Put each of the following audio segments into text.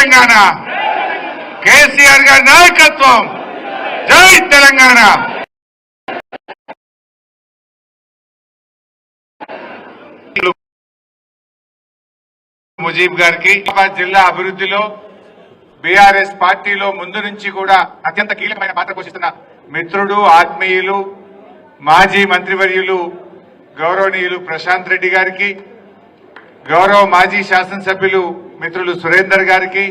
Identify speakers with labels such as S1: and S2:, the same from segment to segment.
S1: తెలంగాణ. కేసీఆర్ గారి నాయకత్వం. జై తెలంగాణ. ముజీబ్ గారికి జిల్లా అభివృద్ధిలో బీఆర్ఎస్ పార్టీలో ముందు నుంచి కూడా అత్యంత కీలకమైన పాత్ర పోషిస్తున్న మిత్రుడు ఆత్మీయులు మాజీ మంత్రివర్యులు గౌరవనీయులు ప్రశాంత్ రెడ్డి గారికి గౌరవ మాజీ శాసనసభ్యులు మిత్రులు సురేందర్ గారికి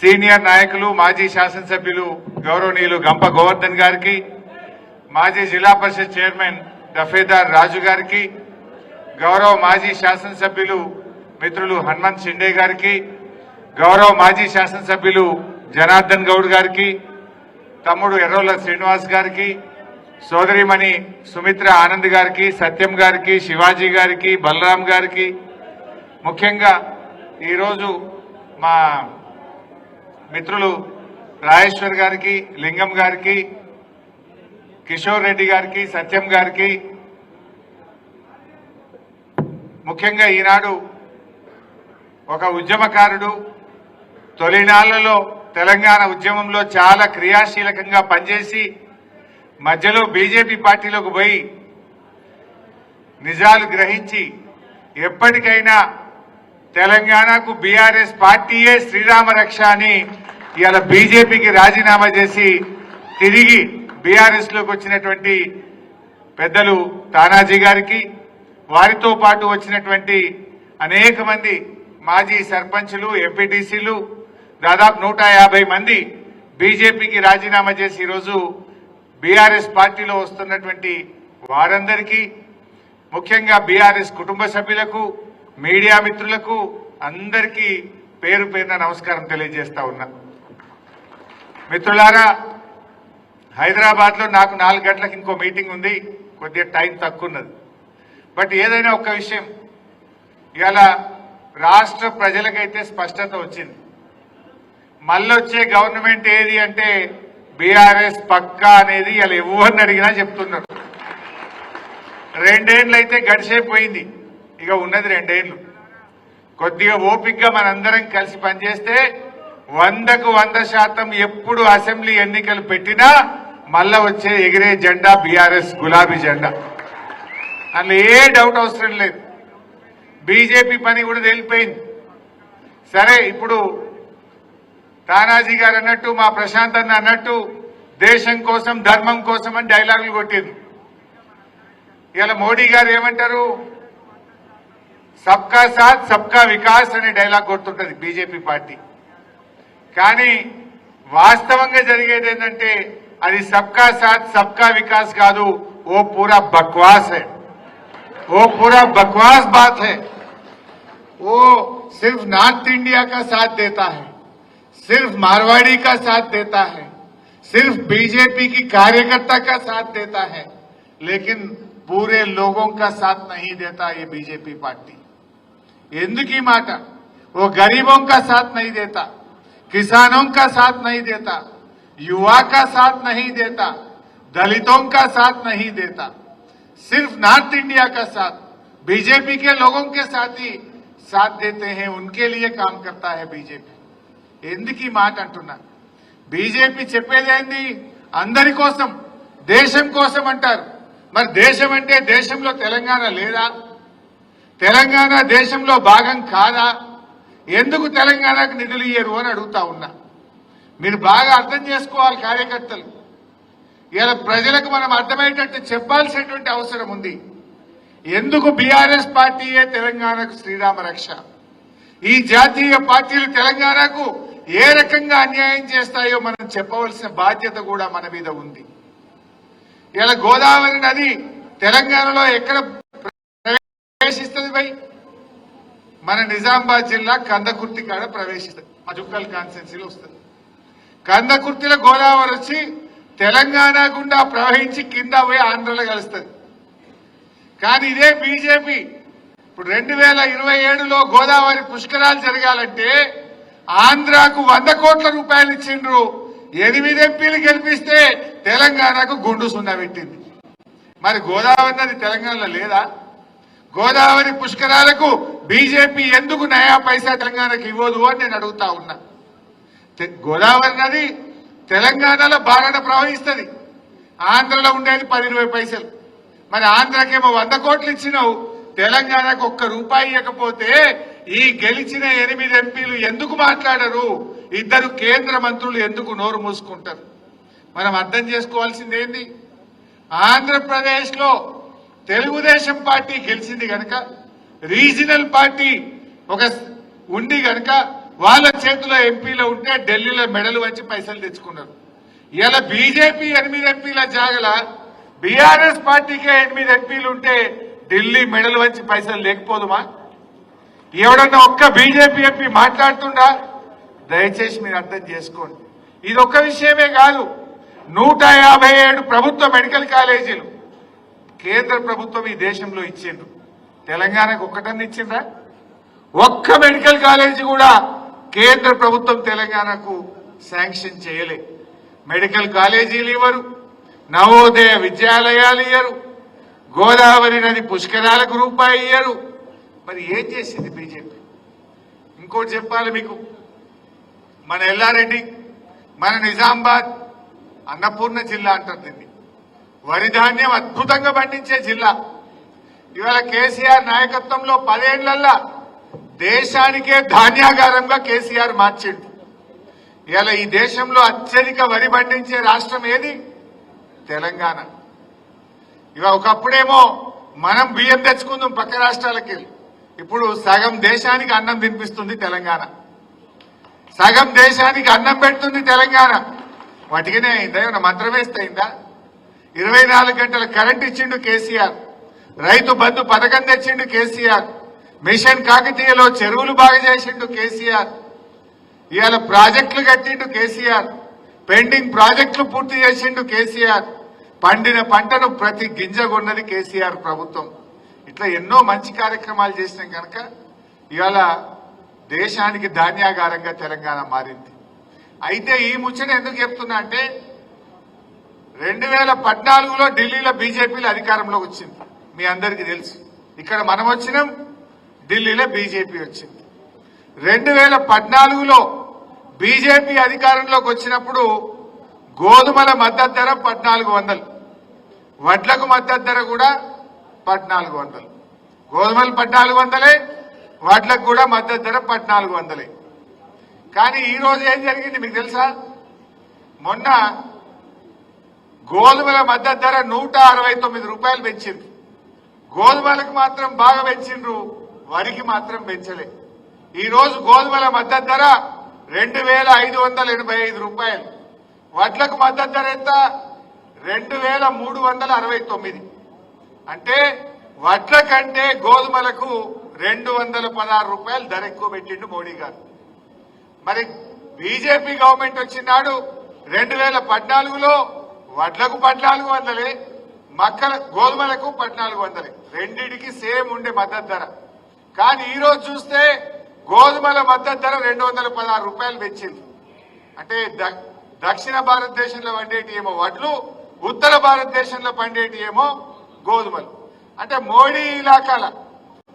S1: సీనియర్ నాయకులు మాజీ శాసనసభ్యులు గౌరవనీయులు గంప గోవర్ధన్ గారికి మాజీ జిల్లా పరిషత్ చైర్మన్ దఫేదార్ రాజు గారికి గౌరవ మాజీ శాసనసభ్యులు మిత్రులు హనుమంత్ షిండే గారికి గౌరవ మాజీ శాసనసభ్యులు జనార్దన్ గౌడ్ గారికి తమ్ముడు ఎర్రోల శ్రీనివాస్ గారికి సోదరిమణి సుమిత్ర ఆనంద్ గారికి సత్యం గారికి శివాజీ గారికి బలరాం గారికి ముఖ్యంగా ఈరోజు మా మిత్రులు రాజేశ్వర్ గారికి లింగం గారికి కిషోర్ రెడ్డి గారికి సత్యం గారికి ముఖ్యంగా ఈనాడు ఒక ఉద్యమకారుడు తొలినాళ్ళలో తెలంగాణ ఉద్యమంలో చాలా క్రియాశీలకంగా పనిచేసి మధ్యలో బీజేపీ పార్టీలోకి పోయి నిజాలు గ్రహించి ఎప్పటికైనా తెలంగాణకు బీఆర్ఎస్ పార్టీయే శ్రీరామ రక్ష అని ఇవాళ బీజేపీకి రాజీనామా చేసి తిరిగి బీఆర్ఎస్లోకి వచ్చినటువంటి పెద్దలు తానాజీ గారికి వారితో పాటు వచ్చినటువంటి అనేక మంది మాజీ సర్పంచులు ఎంపీటీసీలు దాదాపు నూట యాభై మంది బీజేపీకి రాజీనామా చేసి ఈరోజు బీఆర్ఎస్ పార్టీలో వస్తున్నటువంటి వారందరికీ ముఖ్యంగా బీఆర్ఎస్ కుటుంబ సభ్యులకు మీడియా మిత్రులకు అందరికీ పేరు పేరున నమస్కారం తెలియజేస్తా ఉన్నా. మిత్రులారా హైదరాబాద్లో నాకు నాలుగు గంటలకు ఇంకో మీటింగ్ ఉంది కొద్దిగా టైం తక్కువ ఉన్నది బట్ ఏదైనా ఒక విషయం ఇవాళ రాష్ట్ర ప్రజలకైతే స్పష్టత వచ్చింది. మళ్ళొచ్చే గవర్నమెంట్ ఏది అంటే బీఆర్ఎస్ పక్కా అనేది ఇలా ఎవరిని అడిగినా చెప్తున్నారు. రెండేళ్ళు అయితే గడిచేపోయింది ఇక ఉన్నది రెండేళ్ళు కొద్దిగా ఓపిక్గా మనందరం కలిసి పనిచేస్తే వందకు వంద శాతం ఎప్పుడు అసెంబ్లీ ఎన్నికలు పెట్టినా మళ్ళా వచ్చే ఎగిరే జెండా బీఆర్ఎస్ గులాబీ జెండా. అందులో ఏ డౌట్ అవసరం లేదు. బీజేపీ పని కూడా తేలిపోయింది. సరే ఇప్పుడు తానాజీ గారు అన్నట్టు మా ప్రశాంత్ అన్న అన్నట్టు దేశం కోసం ధర్మం కోసం అని డైలాగులు కొట్టింది. ఇలా మోడీ గారు ఏమంటారు? సబ్కా సాత్ సబ్కా వికాస్ అనే డైలాగ్ కొడుతుంటది బీజేపీ పార్టీ కానీ వాస్తవంగా జరిగేది ఏంటంటే అది సబ్కా సాత్ సబ్కా వికాస్ కాదు ఓ పూరా బక్వాస్ है वो पूरा बकवास बात है वो सिर्फ नॉर्थ इंडिया का साथ देता है सिर्फ मारवाड़ी का साथ देता है सिर्फ बीजेपी की कार्यकर्ता का साथ देता है लेकिन पूरे लोगों का साथ नहीं देता ये बीजेपी पार्टी ఎందుకు ఈ మాట वो गरीबों का साथ नहीं देता किसानों का साथ नहीं देता युवा का साथ नहीं देता दलितों का साथ नहीं देता सिर्फ नॉर्थ इंडिया का साथ बीजेपी के लोगों के साथ ही साथ देते हैं उनके लिए काम करता है बीजेपी ఎందుకు ఈ మాట అంటున్నా బీజేపీ చెప్పేదేంది అందరి కోసం దేశం కోసం అంటారు మరి దేశం అంటే దేశంలో తెలంగాణ లేదా తెలంగాణ దేశంలో భాగం కాదా? ఎందుకు తెలంగాణకు నిధులు ఇయ్యరు అని అడుగుతా ఉన్నా. మీరు బాగా అర్థం చేసుకోవాలి కార్యకర్తలు. ఇలా ప్రజలకు మనం అర్థమయ్యేటట్టు చెప్పాల్సినటువంటి అవసరం ఉంది. ఎందుకు బీఆర్ఎస్ పార్టీయే తెలంగాణకు శ్రీరామ రక్ష? ఈ జాతీయ పార్టీలు తెలంగాణకు ఏ రకంగా అన్యాయం చేస్తాయో మనం చెప్పవలసిన బాధ్యత కూడా మన మీద ఉంది. ఇలా గోదావరి నది తెలంగాణలో ఎక్కడ ప్రవేశిస్తుంది భయ్ మన నిజామాబాద్ జిల్లా కందకుర్తి కాడ ప్రవేశిస్తుంది మా జుక్కల్ కాన్స్టెన్సీలో వస్తుంది. కందకుర్తిలో గోదావరి వచ్చి తెలంగాణ గుండా ప్రవహించి కింద పోయి ఆంధ్రలో కలుస్తుంది. కానీ ఇదే బీజేపీ. ఇప్పుడు రెండు వేల ఇరవై ఏడులో గోదావరి పుష్కరాలు జరగాలంటే ఆంధ్రాకు వంద కోట్ల రూపాయలు ఇచ్చిండ్రు. ఎనిమిది ఎంపీలు గెలిపిస్తే తెలంగాణకు గుండు సున్నా పెట్టింది. మరి గోదావరి నది తెలంగాణలో లేదా? గోదావరి పుష్కరాలకు బీజేపీ ఎందుకు నయా పైసా తెలంగాణకి ఇవ్వదు అని నేను అడుగుతా ఉన్నా. గోదావరి నది తెలంగాణలో బారణ ప్రవహిస్తుంది. ఆంధ్రలో ఉండేది పది ఇరవై పైసలు. మరి ఆంధ్రకేమో వంద కోట్లు ఇచ్చినావు. తెలంగాణకు ఒక్క రూపాయి ఇవ్వకపోతే ఈ గెలిచిన ఎనిమిది ఎంపీలు ఎందుకు మాట్లాడరు? ఇద్దరు కేంద్ర మంత్రులు ఎందుకు నోరు మూసుకుంటారు? మనం అర్థం చేసుకోవాల్సింది ఏంది తెలుగుదేశం పార్టీ గెలిచింది గనక రీజనల్ పార్టీ ఒక ఉండి గనక వాళ్ళ చేతిలో ఎంపీలో ఉంటే ఢిల్లీలో మెడలు వచ్చి పైసలు తెచ్చుకున్నారు. ఇలా బీజేపీ ఎనిమిది ఎంపీల జాగల బీఆర్ఎస్ పార్టీకే ఎనిమిది ఎంపీలు ఉంటే ఢిల్లీ మెడలు వచ్చి పైసలు లేకపోదుమా? ఎవడన్నా ఒక్క బీజేపీ ఎంపీ మాట్లాడుతుండా? దయచేసి మీరు అర్థం చేసుకోండి. ఇది ఒక్క విషయమే కాదు నూట యాభై ఏడు ప్రభుత్వ మెడికల్ కాలేజీలు కేంద్ర ప్రభుత్వం ఈ దేశంలో ఇచ్చిండు తెలంగాణకు ఒక్కటన్నా ఇచ్చిందా ఒక్క మెడికల్ కాలేజీ కూడా కేంద్ర ప్రభుత్వం తెలంగాణకు శాంక్షన్ చేయలే. మెడికల్ కాలేజీలు ఇవ్వరు నవోదయ విద్యాలయాలు ఇయ్యరు గోదావరి నది పుష్కరాలకు రూపాయి ఇయ్యరు. మరి ఏం చేసింది బీజేపీ? ఇంకోటి చెప్పాలి మీకు. మన ఎల్లారెడ్డి మన నిజామాబాద్ అన్నపూర్ణ జిల్లా అంటారు దీన్ని. వరి ధాన్యం అద్భుతంగా పండించే జిల్లా. ఇవాళ కేసీఆర్ నాయకత్వంలో పదేళ్ళల్లా దేశానికే ధాన్యాగారంగా కేసీఆర్ మార్చిండు. ఇవాళ ఈ దేశంలో అత్యధిక వరి పండించే రాష్ట్రం ఏది? తెలంగాణ. ఇవాళ ఒకప్పుడేమో మనం బియ్యం తెచ్చుకుందాం పక్క రాష్ట్రాలకి ఇప్పుడు సగం దేశానికి అన్నం తినిపిస్తుంది తెలంగాణ. సగం దేశానికి అన్నం పెడుతుంది తెలంగాణ. వాటికినే అయిందా ఏమైనా మంత్రం వేస్తే అయిందా? ఇరవై నాలుగు గంటల కరెంట్ ఇచ్చిండు కేసీఆర్. రైతు బంధు పథకం తెచ్చిండు కేసీఆర్. మిషన్ కాకతీయలో చెరువులు బాగా చేసిండు కేసీఆర్. ఇవాళ ప్రాజెక్టులు కట్టిండు కేసీఆర్. పెండింగ్ ప్రాజెక్టులు పూర్తి చేసిండు కేసీఆర్. పండిన పంటను ప్రతి గింజ కొన్నది కేసీఆర్ ప్రభుత్వం. ఇట్లా ఎన్నో మంచి కార్యక్రమాలు చేసినాం కనుక ఇవాళ దేశానికి ధాన్యాగారంగా తెలంగాణ మారింది. అయితే ఈ ముచ్చట ఎందుకు చెప్తున్నా అంటే రెండు వేల పద్నాలుగులో ఢిల్లీలో బీజేపీలో అధికారంలోకి వచ్చింది. మీ అందరికీ తెలుసు. ఇక్కడ మనం వచ్చినాం ఢిల్లీలో బీజేపీ వచ్చింది. రెండు వేల పద్నాలుగులో బీజేపీ అధికారంలోకి వచ్చినప్పుడు గోధుమల మద్దతు ధర పద్నాలుగు వందలు. వడ్లకు మద్దతు ధర కూడా పద్నాలుగు వందలు. గోధుమలు పద్నాలుగు వందలే వడ్లకు కూడా మద్దతు ధర పద్నాలుగు వందలే. కానీ ఈరోజు ఏం జరిగింది మీకు తెలుసా? మొన్న గోధుమల మద్దతు ధర నూట అరవై తొమ్మిది రూపాయలు పెంచింది గోధుమలకు మాత్రం బాగా పెంచిండ్రు. వరికి మాత్రం పెంచలే. ఈరోజు గోధుమల మద్దతు ధర రెండు వేల ఐదు వందల ఎనభై ఐదు రూపాయలు. వడ్లకు మద్దతు ధర ఎంత? రెండు వేల మూడు వందల అరవై తొమ్మిది. అంటే వడ్ల కంటే గోధుమలకు రెండు వందల పదహారు రూపాయలు ధర ఎక్కువ పెట్టిండు మోడీ గారు. మరి బీజేపీ గవర్నమెంట్ వచ్చినాడు రెండు వేల పద్నాలుగులో వడ్లకు పద్నాలుగు వందలే మక్కల గోధుమలకు పద్నాలుగు వందలే. రెండింటికి సేమ్ ఉండే మద్దతు ధర. కానీ ఈరోజు చూస్తే గోధుమల మద్దతు ధర రెండు వందల పదహారు రూపాయలు పెంచింది. అంటే ద- దక్షిణ భారతదేశంలో పండేటి ఏమో వడ్లు ఉత్తర భారతదేశంలో పండేటి ఏమో గోధుమలు. అంటే మోడీ ఇలాకాల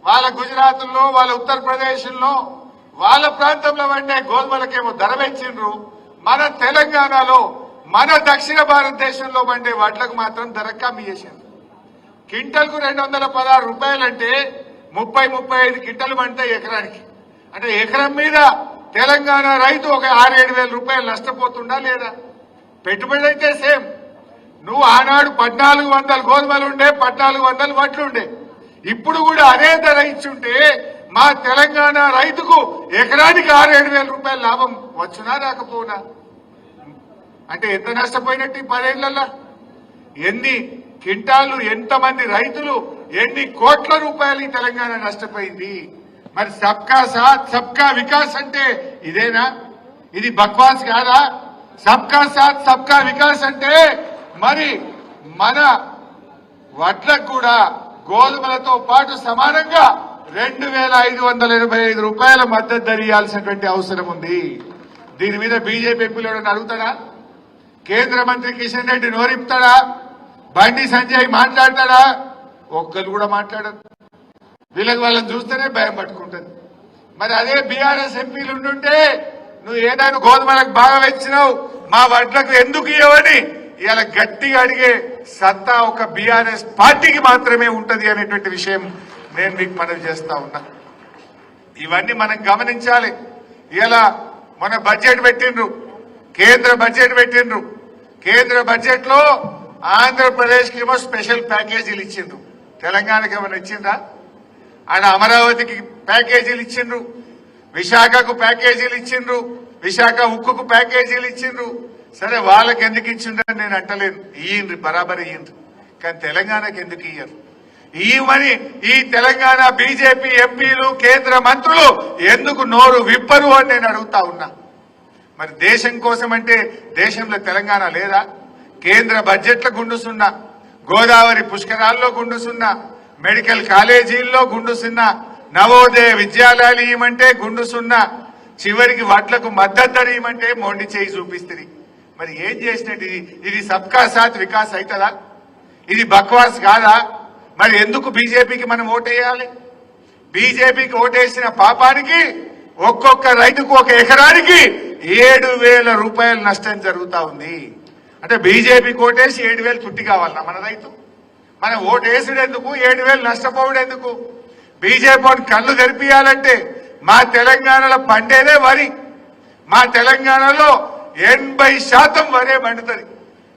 S1: వాళ్ళ గుజరాత్లో వాళ్ళ ఉత్తరప్రదేశ్లో వాళ్ళ ప్రాంతంలో పండే గోధుమలకేమో ధర పెంచిండ్రు. మన తెలంగాణలో మన దక్షిణ భారతదేశంలో పండే వడ్లకు మాత్రం ధర కమ్మి చేసింది క్వింటల్కు రెండు వందల పదహారు రూపాయలంటే ముప్పై ముప్పై ఐదు క్వింటలు పండుతాయి ఎకరానికి. అంటే ఎకరం మీద తెలంగాణ రైతు ఒక ఆరు ఏడు వేల రూపాయలు నష్టపోతుండా లేదా? పెట్టుబడి అయితే సేమ్. నువ్వు ఆనాడు పద్నాలుగు వందల గోధుమలు ఉండే పద్నాలుగు వందలు వడ్లు ఉండే. ఇప్పుడు కూడా అదే ధర ఇచ్చుంటే మా తెలంగాణ రైతుకు ఎకరానికి ఆరు ఏడు వేల రూపాయల లాభం వచ్చునా రాకపోనా అంటే ఎంత నష్టపోయినట్టు ఈ పదేళ్ళలో ఎన్ని క్వింటాలు ఎంతమంది రైతులు ఎన్ని కోట్ల రూపాయలు ఈ తెలంగాణ నష్టపోయింది? మరి సబ్కా సాత్ సబ్కా వికాస్ అంటే ఇదేనా? ఇది బక్వాస్ కాదా? సబ్కా సాత్ సబ్కా వికాస్ అంటే మరి మన వడ్లకు కూడా గోధుమలతో పాటు సమానంగా రెండు వేల ఐదు వందల ఎనభై ఐదు రూపాయల మద్దతు ధర ఇవ్వాల్సినటువంటి అవసరం ఉంది. దీని మీద బీజేపీ ఎంపీలు ఎవరైనా అడుగుతాడా? కేంద్ర మంత్రి కిషన్ రెడ్డి నోరిపుతాడా? బండి సంజయ్ మాట్లాడతాడా? ఒక్కరు కూడా మాట్లాడరు. వీళ్ళకి వాళ్ళని చూస్తేనే భయం పట్టుకుంటుంది. మరి అదే బీఆర్ఎస్ ఎంపీలు ఉండుంటే నువ్వు ఏదైనా గోధుమలకు బాగా వచ్చినావు మా వడ్లకు ఎందుకు ఇవ్వని ఇలా గట్టిగా అడిగే సత్తా ఒక బీఆర్ఎస్ పార్టీకి మాత్రమే ఉంటది అనేటువంటి విషయం నేను మీకు మనవి చేస్తా ఉన్నా. ఇవన్నీ మనం గమనించాలి. ఇలా మన బడ్జెట్ పెట్టిండ్రు. కేంద్ర బడ్జెట్ పెట్టిండ్రు. కేంద్ర బడ్జెట్లో ఆంధ్రప్రదేశ్కి ఏమో స్పెషల్ ప్యాకేజీలు ఇచ్చిండ్రు. తెలంగాణకి ఏమైనా ఇచ్చిండ్రా? ఆడ అమరావతికి ప్యాకేజీలు ఇచ్చిండ్రు. విశాఖకు ప్యాకేజీలు ఇచ్చిండ్రు. విశాఖ ఉక్కుకు ప్యాకేజీలు ఇచ్చిండ్రు. సరే వాళ్ళకి ఎందుకు ఇచ్చిండ్రని నేను అంటలేను. ఇయ్యండ్రి బరాబర్ ఇయ్యండ్రి. కానీ తెలంగాణకి ఎందుకు ఇయ్యరు? ఈమని ఈ తెలంగాణ బీజేపీ ఎంపీలు కేంద్ర మంత్రులు ఎందుకు నోరు విప్పరు అని నేను అడుగుతా ఉన్నా. మరి దేశం కోసం అంటే దేశంలో తెలంగాణ లేదా? కేంద్ర బడ్జెట్ల గుండు సున్నా గోదావరి పుష్కరాల్లో గుండు సున్నా మెడికల్ కాలేజీల్లో గుండుసున్నా నవోదయ విద్యాలయాలు ఇవ్వమంటే గుండు సున్నా చివరికి వాట్లకు మద్దతు ధర ఇవ్వమంటే మొండి చేయి చూపిస్తుంది. మరి ఏం చేసినట్టు ఇది? ఇది సబ్కా సాత్ వికాస్ అవుతుందా ఇది బక్వాస్ కాదా? మరి ఎందుకు బీజేపీకి మనం ఓటేయాలి? బీజేపీకి ఓటేసిన పాపానికి ఒక్కొక్క రైతుకు ఒక ఎకరానికి ఏడు వేల రూపాయల నష్టం జరుగుతూ ఉంది. అంటే బీజేపీ కోటేసి ఏడు వేలు తుట్టి కావాలన్నా మన రైతు. మన ఓటేసుడెందుకు? ఏడు వేలు నష్టపోవడెందుకు? బీజేపీ కళ్ళు తెరిపియాలంటే మా తెలంగాణలో పండేదే వరి. మా తెలంగాణలో ఎనభై శాతం వరే పండుతుంది.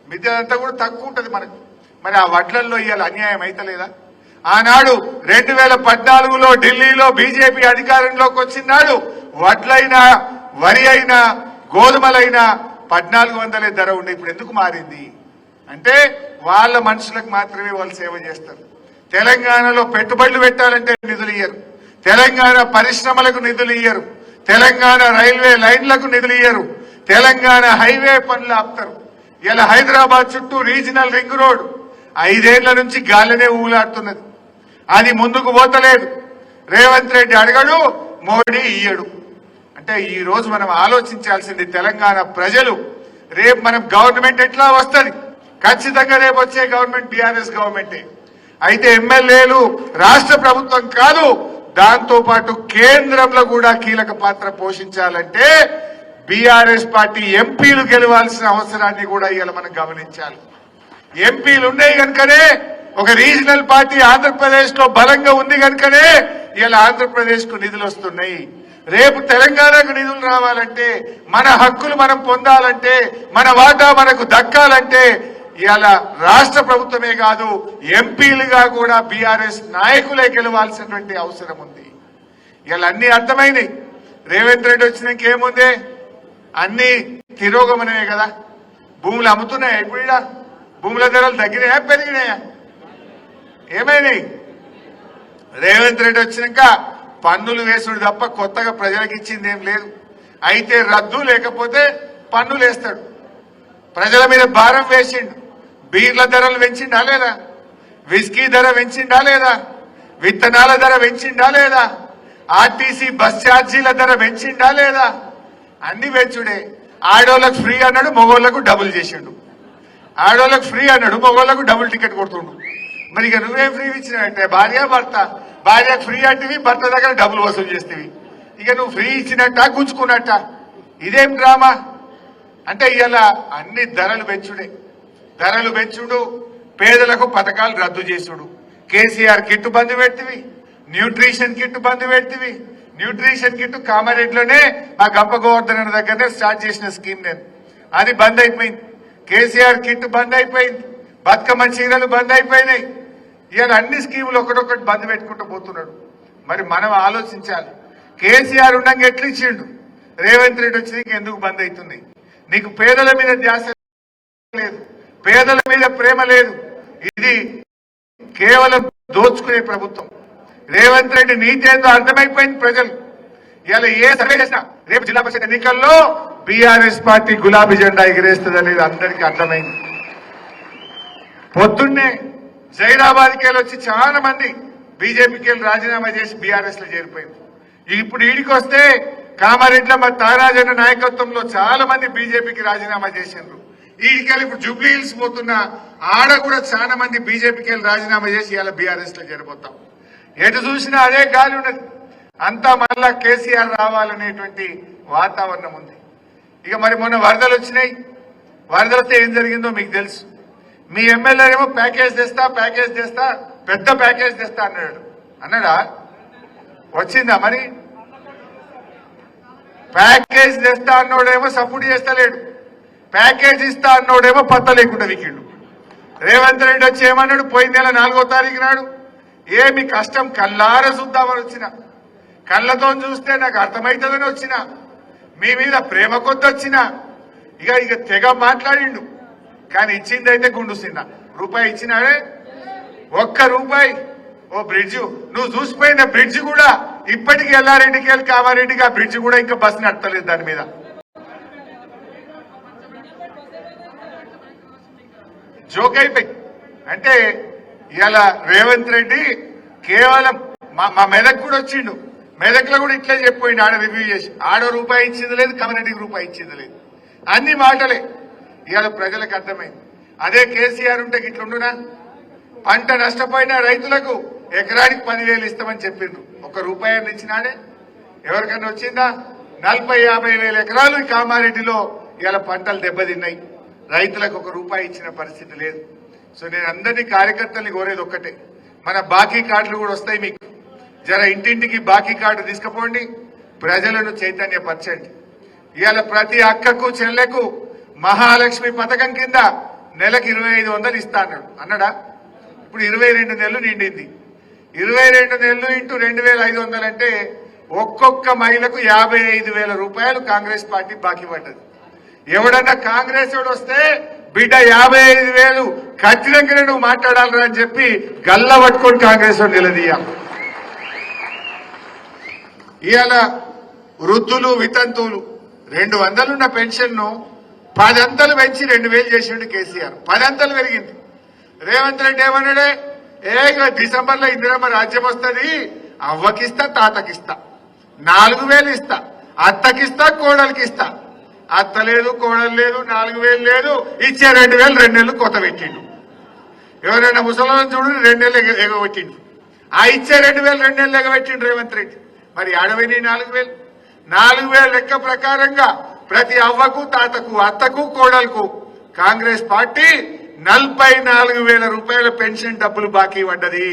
S1: మిద్దెదంతా కూడా తక్కువ ఉంటుంది మనకు. మరి ఆ వడ్లల్లో ఇవాళ అన్యాయం అయితలేదా? ఆనాడు రెండు వేల పద్నాలుగులో ఢిల్లీలో బీజేపీ అధికారంలోకి వచ్చినాడు వడ్లైనా వరి అయినా గోధుమలైనా పద్నాలుగు వందలే ధర ఉండే ఇప్పుడు ఎందుకు మారింది? అంటే వాళ్ళ మనుషులకు మాత్రమే వాళ్ళు సేవ చేస్తారు. తెలంగాణలో పెట్టుబడులు పెట్టాలంటే నిధులు ఇయ్యరు. తెలంగాణ పరిశ్రమలకు నిధులు ఇయ్యరు. తెలంగాణ రైల్వే లైన్లకు నిధులు ఇయ్యరు. తెలంగాణ హైవే పనులు ఆపుతారు. ఇలా హైదరాబాద్ చుట్టూ రీజనల్ రింగ్ రోడ్ ఐదేళ్ళ నుంచి గాలినే ఊలాడుతున్నది. అది ముందుకు పోతలేదు. రేవంత్ రెడ్డి అడగడు మోడీ ఇయ్యడు. అంటే ఈ రోజు మనం ఆలోచించాల్సింది తెలంగాణ ప్రజలు రేపు మనం గవర్నమెంట్ ఎట్లా వస్తుంది? ఖచ్చితంగా రేపు వచ్చే గవర్నమెంట్ బీఆర్ఎస్ గవర్నమెంటే. అయితే ఎమ్మెల్యేలు రాష్ట్ర ప్రభుత్వం కాదు దాంతో పాటు కేంద్రంలో కూడా కీలక పాత్ర పోషించాలంటే బీఆర్ఎస్ పార్టీ ఎంపీలు గెలవాల్సిన అవసరాన్ని కూడా ఇవాళ మనం గమనించాలి. ఎంపీలు ఉన్నాయి కనుకనే ఒక రీజనల్ పార్టీ ఆంధ్రప్రదేశ్లో బలంగా ఉంది కనుకనే ఇలా ఆంధ్రప్రదేశ్కు నిధులు వస్తున్నాయి. రేపు తెలంగాణకు నిధులు రావాలంటే మన హక్కులు మనం పొందాలంటే మన వాటా మనకు దక్కాలంటే ఇవాళ రాష్ట్ర ప్రభుత్వమే కాదు ఎంపీలుగా కూడా బీఆర్ఎస్ నాయకులే గెలవాల్సినటువంటి అవసరం ఉంది. ఇలా అన్ని అర్థమైనాయి. రేవంత్ రెడ్డి వచ్చినాక ఏముంది? అన్ని తిరోగమనమే కదా. భూములు అమ్ముతున్నాయా ఇప్పుడు భూముల ధరలు తగ్గినాయా పెరిగినాయా? ఏమైనాయి? రేవంత్ రెడ్డి వచ్చినాక పన్నులు వేసుడు తప్ప కొత్తగా ప్రజలకు ఇచ్చింది ఏం లేదు. అయితే రద్దు లేకపోతే పన్నులు వేస్తాడు. ప్రజల మీద భారం వేసిండు. బీర్ల ధరలు పెంచిండా లేదా? విస్కీ ధర పెంచిండా లేదా? విత్తనాల ధర పెంచిండా లేదా? ఆర్టీసీ బస్ ఛార్జీల ధర పెంచిండా లేదా? అన్ని పెంచుడే. ఆడోళ్ళకు ఫ్రీ అన్నాడు మగోళ్ళకు డబుల్ చేసిండు. ఆడోళ్ళకు ఫ్రీ అన్నాడు మగోళ్ళకు డబుల్ టికెట్ కొడుతుండు. మరి ఇక నువ్వేం ఫ్రీ ఇచ్చినట్టే భార్య భర్త భార్య ఫ్రీ అంటివి భర్త దగ్గర డబ్బులు వసూలు చేస్తేవి. ఇక నువ్వు ఫ్రీ ఇచ్చినట్ట గుంజుకున్నట్ట ఇదేం డ్రామా? అంటే ఇలా అన్ని ధరలు పెంచుడే. ధరలు పెంచుడు పేదలకు పథకాలు రద్దు చేసుడు. కేసీఆర్ కిట్టు బంద్ పెడితివి న్యూట్రిషన్ కిట్ బంద్ పెడితివి. న్యూట్రిషన్ కిట్ కామారెడ్డిలోనే మా గంప గోవర్ధన్ దగ్గరనే స్టార్ట్ చేసిన స్కీమ్ నేను. అది బంద్ అయిపోయింది. కేసీఆర్ కిట్ బంద్ అయిపోయింది. బతుకమ్మ చీరలు బంద్ అయిపోయినాయి. ఈయన అన్ని స్కీములు ఒకటొకటి బంద్ పెట్టుకుంటూ పోతున్నాడు. మరి మనం ఆలోచించాలి. కేసీఆర్ ఉండగా ఎట్లు ఇచ్చిండు? రేవంత్ రెడ్డి వచ్చి నీకు ఎందుకు బంద్ అవుతుంది? నీకు పేదల మీద ధ్యాస లేదు. పేదల మీద ప్రేమ లేదు. ఇది కేవలం దోచుకునే ప్రభుత్వం. రేవంత్ రెడ్డి నీతి ఏందో అర్థమైపోయింది ప్రజలు. ఇలా ఏ సర్వే చేసినా రేపు జిల్లా పరిషత్ ఎన్నికల్లో బీఆర్ఎస్ పార్టీ గులాబీ జెండా ఎగిరేస్తుంది అనేది అందరికీ అర్థమైంది. పొద్దున్నే జైరాబాద్కి వెళ్ళి వచ్చి చాలా మంది బీజేపీకి వెళ్ళి రాజీనామా చేసి బీఆర్ఎస్లో చేరిపోయింది. ఇప్పుడు ఈడికి వస్తే కామారెడ్డిలో మరి తారాజన్న నాయకత్వంలో చాలా మంది బీజేపీకి రాజీనామా చేసిండ్రు. ఈడికెళ్ళి ఇప్పుడు జూబ్లీ హిల్స్ పోతున్న ఆడ కూడా చాలా మంది బీజేపీకి వెళ్ళి రాజీనామా చేసి ఇలా బీఆర్ఎస్లో చేరిపోతాం. ఎటు చూసినా అదే గాలి ఉన్నది. అంతా మళ్ళా కేసీఆర్ రావాలనేటువంటి వాతావరణం ఉంది. ఇక మరి మొన్న వరదలు వచ్చినాయి. వరదలతో వస్తే ఏం జరిగిందో మీకు తెలుసు. మీ ఎమ్మెల్యే ఏమో ప్యాకేజ్ తెస్తా ప్యాకేజ్ తెస్తా పెద్ద ప్యాకేజ్ తెస్తా అన్నాడు. అన్నాడా? వచ్చిందా మరి? ప్యాకేజ్ తెస్తా అన్నోడేమో సపోర్ట్ చేస్తలేడు. ప్యాకేజ్ ఇస్తా అన్నోడేమో పత్త లేకుండా వికిండు. రేవంత్ రెడ్డి వచ్చి ఏమన్నాడు? పోయిన నెల నాలుగో తారీఖు నాడు ఏమి కష్టం కళ్ళార చూద్దామని వచ్చిన. కళ్ళతో చూస్తే నాకు అర్థమవుతుందని వచ్చిన. మీ మీద ప్రేమ కొద్ది వచ్చిన ఇక ఇక తెగ మాట్లాడిండు. కానీ ఇచ్చింది అయితే గుండు సిన్న రూపాయి ఇచ్చినాడే ఒక్క రూపాయి. ఓ బ్రిడ్జ్. నువ్వు చూసిపోయిన బ్రిడ్జ్ కూడా ఇప్పటికి ఎల్లారెడ్డికి వెళ్ళి కామారెడ్డికి ఆ బ్రిడ్జ్ కూడా ఇంకా బస్సు నడతలేదు దాని మీద. జోక్ అయిపోయి. అంటే ఇవాళ రేవంత్ రెడ్డి కేవలం మా మా మెదక్ కూడా వచ్చిండు. మెదక్లో కూడా ఇట్లే చెప్పిపోయిండు. ఆడ రివ్యూ చేసి. ఆడ రూపాయి ఇచ్చింది లేదు కమ్యూనిటీకి రూపాయి ఇచ్చింది లేదు. అన్ని మాటలే. ఇవాళ ప్రజలకు అర్థమైంది. అదే కేసీఆర్ ఉంటే ఇట్లుండునా పంట నష్టపోయిన రైతులకు ఎకరానికి పదివేలు ఇస్తామని చెప్పిండ్రు ఒక రూపాయి ఇచ్చినాడే? ఎవరికైనా వచ్చిందా? నలభై యాభై వేల ఎకరాలు కామారెడ్డిలో ఇవాళ పంటలు దెబ్బతిన్నాయి. రైతులకు ఒక రూపాయి ఇచ్చిన పరిస్థితి లేదు. సో నేను అందరినీ కార్యకర్తల్ని కోరేది ఒక్కటే. మన బాకీ కార్డులు కూడా వస్తాయి మీకు. జర ఇంటింటికి బాకీ కార్డు తీసుకుపోండి. ప్రజలను చైతన్యపరచండి. ఇవాళ ప్రతి అక్కకు చెల్లెకు మహాలక్ష్మి పథకం కింద నెలకు ఇరవై ఐదు వందలు ఇస్తా అన్నాడు? అన్నాడా ఇప్పుడు ఇరవై రెండు నెలలు నిండింది. ఇరవై రెండు నెలలు ఇంటూ రెండు వేల ఐదు వందలు అంటే ఒక్కొక్క మహిళకు యాభై ఐదు వేల రూపాయలు కాంగ్రెస్ పార్టీ బాకీ పడ్డది. ఎవడన్నా కాంగ్రెస్ వాడు వస్తే బిడ్డ యాభై ఐదు వేలు ఖచ్చితంగా నువ్వు మాట్లాడాలరా అని చెప్పి గల్ల పట్టుకొని కాంగ్రెస్ వాడు నిలదీయాలి. ఇవాళ వృద్ధులు వితంతువులు రెండు వందలున్న పెన్షన్ను పదంతలు పెంచి రెండు వేలు చేసిండు కేసీఆర్. పదంతలు పెరిగింది. రేవంత్ రెడ్డి ఏమన్నాడే? ఏ ఇక డిసెంబర్లో ఇందిరమ్మ రాజ్యం వస్తుంది అవ్వకిస్తా తాతకిస్తా. నాలుగు వేలు ఇస్తా. అత్తకిస్తా కోడలికి ఇస్తా అత్త లేదు కోడలు లేదు నాలుగు వేలు లేదు. ఇచ్చే రెండు వేలు రెండు నెలలు కొత్త పెట్టిండు. ఎవరైనా ముసలిని చూడు రెండు నెలలు ఎగబెట్టిండు. ఆ ఇచ్చే రెండు వేలు రెండు నెలలు ఎగబెట్టిండు రేవంత్ రెడ్డి. మరి ఆడవైన నాలుగు వేలు? నాలుగు వేల లెక్క ప్రకారంగా ప్రతి అవ్వకు తాతకు అత్తకు కోడలకు కాంగ్రెస్ పార్టీ నలభై నాలుగు వేల రూపాయల పెన్షన్ డబ్బులు బాకీ పడ్డది.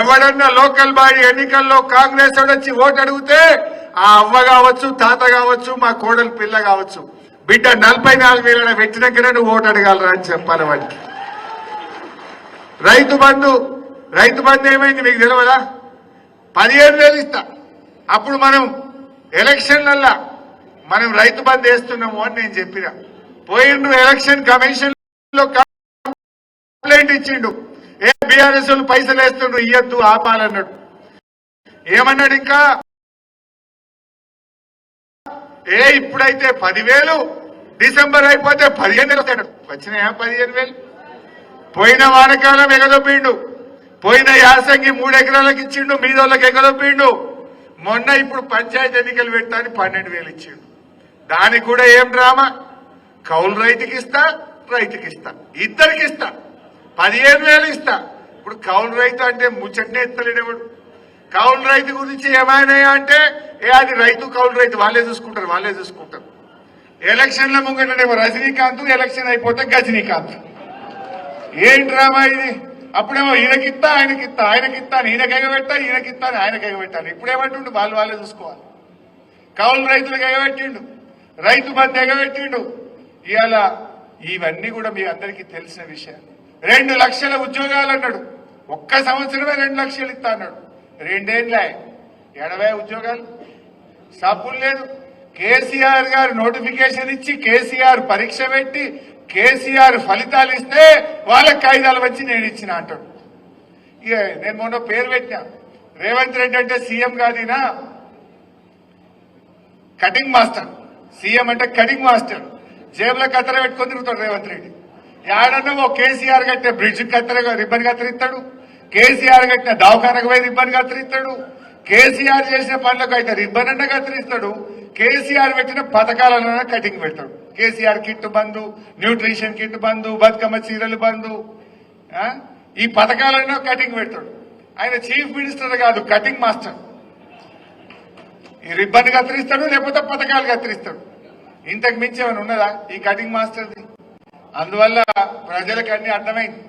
S1: ఎవడన్నా లోకల్ బాడీ ఎన్నికల్లో కాంగ్రెస్ వచ్చి ఓటు అడిగితే ఆ అవ్వ కావచ్చు తాత కావచ్చు మా కోడలు పిల్ల కావచ్చు బిడ్డ నలభై నాలుగు వేల పెట్టినాకనే నువ్వు ఓటు అడగాలరా అని చెప్పాలి వాడికి. రైతు బంధు రైతు బంధు ఏమైంది మీకు తెలియదా పదిహేను వేలు ఇస్తా. అప్పుడు మనం ఎలక్షన్లల్లా మనం రైతు బంద్ వేస్తున్నాము అని నేను చెప్పిన. పోయిండు ఎలక్షన్ కమిషన్లో కంప్లైంట్ ఇచ్చిండు. ఏ బీఆర్ఎస్ పైసలు వేస్తుండ్రు ఇయ్యద్దు ఆపాలన్నాడు. ఏమన్నాడు ఇంకా? ఏ ఇప్పుడైతే పదివేలు డిసెంబర్ అయిపోతే పదిహేను వేలు వస్తాడు వచ్చినాయా పదిహేను వేలు? పోయిన వానకాలం ఎగదొప్పిండు పోయిన యాసంగి మూడు ఎకరాలకు ఇచ్చిండు మీదోళ్ళకి ఎగదొప్పిండు మొన్న ఇప్పుడు పంచాయతీ ఎన్నికలు పెట్టాని పన్నెండు వేలు ఇచ్చిండు. దానికి కూడా ఏం డ్రామా? కౌలు రైతుకి ఇస్తా రైతుకి ఇస్తా ఇద్దరికి ఇస్తా పదిహేను వేలు ఇస్తా. ఇప్పుడు కౌలు రైతు అంటే ముచ్చట్నే ఎత్తలేడేవాడు? కౌలు రైతు గురించి ఏమైనా అంటే ఏ అది రైతు కౌలు రైతు వాళ్ళే చూసుకుంటారు వాళ్ళే చూసుకుంటారు. ఎలక్షన్ల ముంగటనేమో రజనీకాంత్ ఎలక్షన్ అయిపోతే గజనీకాంత్. ఏం డ్రామా ఇది? అప్పుడేమో ఈయనకిత్తా ఆయనకిత్తా ఆయనకిత్తా అని ఈయన ఎగబెట్టా ఈయనకిత్తా అని ఆయనకి ఎగబెట్టాలి ఇప్పుడేమంటుండు? వాళ్ళు వాళ్ళే చూసుకోవాలి. కౌలు రైతులకు ఎగబెట్టిండు రైతు బంధు ఎగబెట్టిండు ఇవాళ ఇవన్నీ కూడా మీ అందరికీ తెలిసిన విషయాలు. రెండు లక్షల ఉద్యోగాలు అన్నాడు ఒక్క సంవత్సరమే రెండు లక్షలు ఇస్తా అన్నాడు. రెండేళ్ళే ఎనభై ఉద్యోగాలు. సబ్బులు లేదు. కేసీఆర్ గారు నోటిఫికేషన్ ఇచ్చి కేసీఆర్ పరీక్ష పెట్టి కేసీఆర్ ఫలితాలు ఇస్తే వాళ్ళకి కాగితాలు వచ్చి నేను ఇచ్చిన అంటాడు. ఇక నేను మొన్న పేరు పెట్టినా. రేవంత్ రెడ్డి అంటే సీఎం కాదినా కటింగ్ మాస్టర్. సీఎం అంటే కటింగ్ మాస్టర్ జేబులో కత్తెర పెట్టుకొని తిరుగుతాడు రేవంత్ రెడ్డి. ఏడన్నా ఓ కేసీఆర్ కట్టిన బ్రిడ్జ్ కత్తెర రిబ్బన్ కత్తిరిస్తాడు కేసీఆర్ కట్టిన దవాఖానకు పోయి రిబ్బన్ కత్తిరిస్తాడు కేసీఆర్ చేసిన పనులకు అయితే రిబ్బన్ అన్న కత్తిరిస్తాడు కేసీఆర్ పెట్టిన పథకాలన్నా కటింగ్ పెడతాడు. కేసీఆర్ కిట్ బంధు న్యూట్రిషన్ కిట్ బంధు బతుకమ్మ చీరలు బంధు ఈ పథకాలన్నా కటింగ్ పెడతాడు. ఆయన చీఫ్ మినిస్టర్ కాదు కటింగ్ మాస్టర్ ఈ రిబ్బన్ కత్తిరిస్తాడు లేకపోతే పథకాలు కత్తిరిస్తాడు ఇంతకు మించి ఏమైనా ఉన్నదా ఈ కటింగ్ మాస్టర్ది అందువల్ల ప్రజలకు అన్ని అర్థమైంది.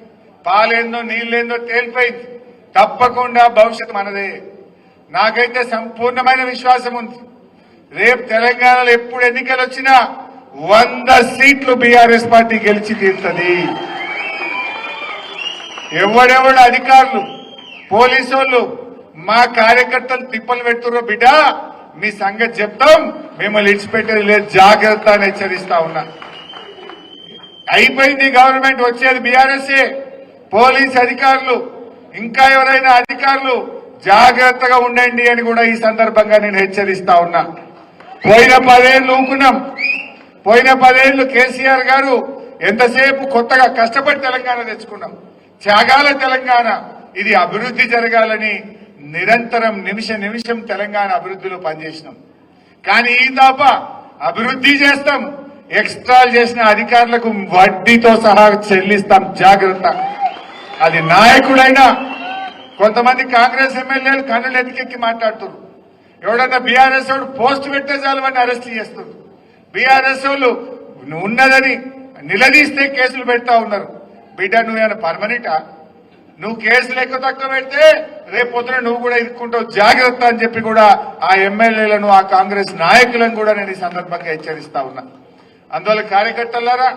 S1: పాలేందో నీళ్ళేందో తేలిపోయింది. తప్పకుండా భవిష్యత్తు మనదే. నాకైతే సంపూర్ణమైన విశ్వాసం ఉంది. రేపు తెలంగాణలో ఎప్పుడు ఎన్నికలు వచ్చినా వంద సీట్లు బీఆర్ఎస్ పార్టీ గెలిచి తీరుతుంది. ఎవడెవడు అధికారులు? పోలీసు వాళ్ళు మా కార్యకర్తలు తిప్పలు పెడుతుర్రో బిడ్డ? మీ సంగతి చెప్తాం. మిమ్మల్ని ఇడిచిపెట్టేది లేదు. జాగ్రత్త అని హెచ్చరిస్తా ఉన్నా. అయిపోయింది గవర్నమెంట్ వచ్చేది బీఆర్ఎస్ఏ. పోలీస్ అధికారులు ఇంకా ఎవరైనా అధికారులు జాగ్రత్తగా ఉండండి అని కూడా ఈ సందర్భంగా నేను హెచ్చరిస్తా ఉన్నా. పోయిన పదేళ్ళు ఊకున్నాం. పోయిన పదేళ్ళు కేసీఆర్ గారు ఎంతసేపు కొత్తగా కష్టపడి తెలంగాణ తెచ్చుకున్నాం. త్యాగాల తెలంగాణ. ఇది అభివృద్ధి జరగాలని నిరంతరం నిమిష నిమిషం తెలంగాణ అభివృద్ధిలో పనిచేసినాం. కానీ ఈ తప్ప అభివృద్ధి చేస్తాం ఎక్స్ట్రా చేసిన అధికారులకు వడ్డీతో సహా చెల్లిస్తాం జాగ్రత్త. అది నాయకుడైనా కొంతమంది కాంగ్రెస్ ఎమ్మెల్యేలు కన్నులు ఎతికెక్కి మాట్లాడుతున్నారు. ఎవడన్నా బీఆర్ఎస్ వాడు పోస్ట్ పెట్టే చాలు వాడిని అరెస్ట్ చేస్తుంది బీఆర్ఎస్ వాళ్ళు ఉన్నదని నిలదీస్తే కేసులు పెడతా ఉన్నారు. బిడ్డ నువ్వేమైనా పర్మనెంటా నువ్వు కేసులు ఎక్కువ తక్కువ పెడితే రేపు పొద్దున నువ్వు కూడా ఇరుక్కుంటావు. జాగ్రత్త అని చెప్పి కూడా ఆ ఎమ్మెల్యేలను ఆ కాంగ్రెస్ నాయకులను కూడా నేను ఈ సందర్భంగా హెచ్చరిస్తా ఉన్నా. అందువల్ల కార్యకర్తలారా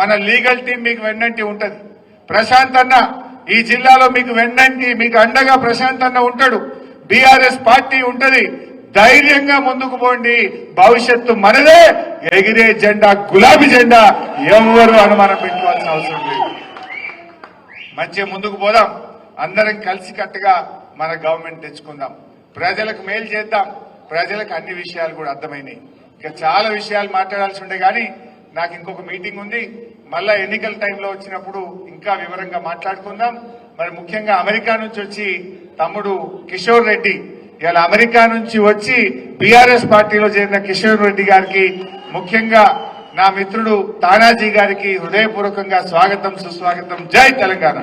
S1: మన లీగల్ టీం మీకు వెన్నంటి ఉంటది. ప్రశాంత్ అన్న ఈ జిల్లాలో మీకు వెన్నంటి మీకు అండగా ప్రశాంత్ అన్న ఉంటాడు. బీఆర్ఎస్ పార్టీ ఉంటది. ధైర్యంగా ముందుకు పోండి. భవిష్యత్తు మనదే. ఎగిరే జెండా గులాబీ జెండా ఎవరు అనుమానం పెట్టుకోవాల్సిన అవసరం లేదు. మంచిగా ముందుకు పోదాం. అందరం కలిసికట్టుగా మన గవర్నమెంట్ తెచ్చుకుందాం. ప్రజలకు మేలు చేద్దాం. ప్రజలకు అన్ని విషయాలు కూడా అర్థమైనాయి. ఇక చాలా విషయాలు మాట్లాడాల్సి ఉండే కానీ నాకు ఇంకొక మీటింగ్ ఉంది. మళ్ళా ఎన్నికల టైంలో వచ్చినప్పుడు ఇంకా వివరంగా మాట్లాడుకుందాం. మరి ముఖ్యంగా అమెరికా నుంచి వచ్చి తమ్ముడు కిషోర్ రెడ్డి. ఇవాళ అమెరికా నుంచి వచ్చి బీఆర్ఎస్ పార్టీలో చేరిన కిషోర్ రెడ్డి గారికి ముఖ్యంగా నా మిత్రుడు తానాజీ గారికి హృదయపూర్వకంగా స్వాగతం సుస్వాగతం. జై తెలంగాణ.